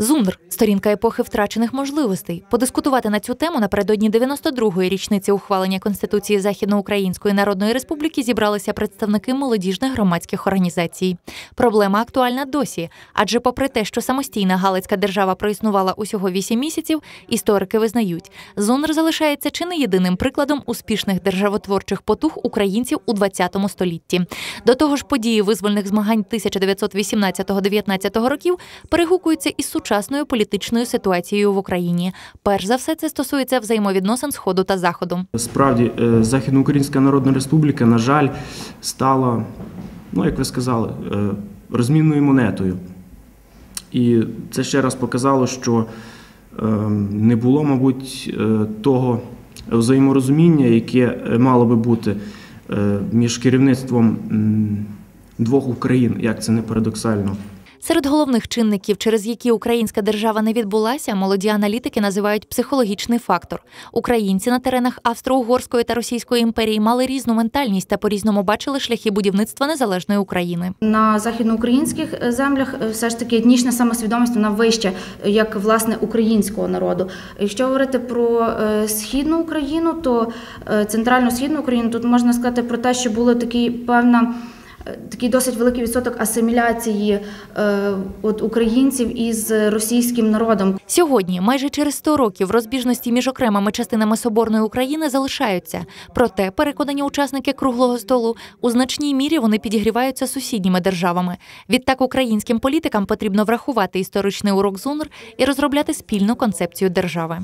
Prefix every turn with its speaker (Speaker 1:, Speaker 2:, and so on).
Speaker 1: Зундр сторінка епохи втрачених можливостей. Подискутувати на цю тему напередодні 92-ї річниці ухвалення Конституції Західноукраїнської Народної Республіки зібралися представники молодіжних громадських організацій. Проблема актуальна досі, адже, попри те, що самостійна Галицька держава проіснувала усього 8 місяців, історики визнають, Зундр залишається чи не єдиним прикладом успішних державотворчих потуг українців у 20 столітті. До того ж, події визвольних змагань 1918-19 років перегукуються із сучасною політичною ситуацією в Україні. Перш за все, це стосується взаємовідносин Сходу та Заходу.
Speaker 2: Справді, е, Західноукраїнська Народна Республіка, на жаль, стала, ну як ви сказали, е, розмінною монетою. І це ще раз показало, що е, не було, мабуть, того взаєморозуміння, яке мало би бути між керівництвом двох Україн, як це не парадоксально.
Speaker 1: Серед головних чинників, через які українська держава не відбулася, молоді аналітики називають психологічний фактор. Українці на теренах Австро-Угорської та Російської імперії мали різну ментальність та по-різному бачили шляхи будівництва незалежної України.
Speaker 3: На західноукраїнських е, землях е, все ж таки етнічна самосвідомість вона вища, е, як власне українського народу. Якщо говорити про східну Україну, то центральну східну Україну тут можна сказати про те, що було такий певна. Такий досить великий відсоток асиміляції е, от українців із російським народом.
Speaker 1: Сьогодні, майже через 100 років, розбіжності між окремими частинами соборної України залишаються. Проте, переконані учасники круглого столу, у значній мірі вони підігріваються сусідніми державами. Відтак українським політикам потрібно врахувати історичний урок ЗУНР і розробляти спільну концепцію держави.